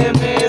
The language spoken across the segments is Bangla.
Amen.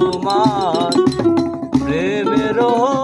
তোমার প্রেমেরও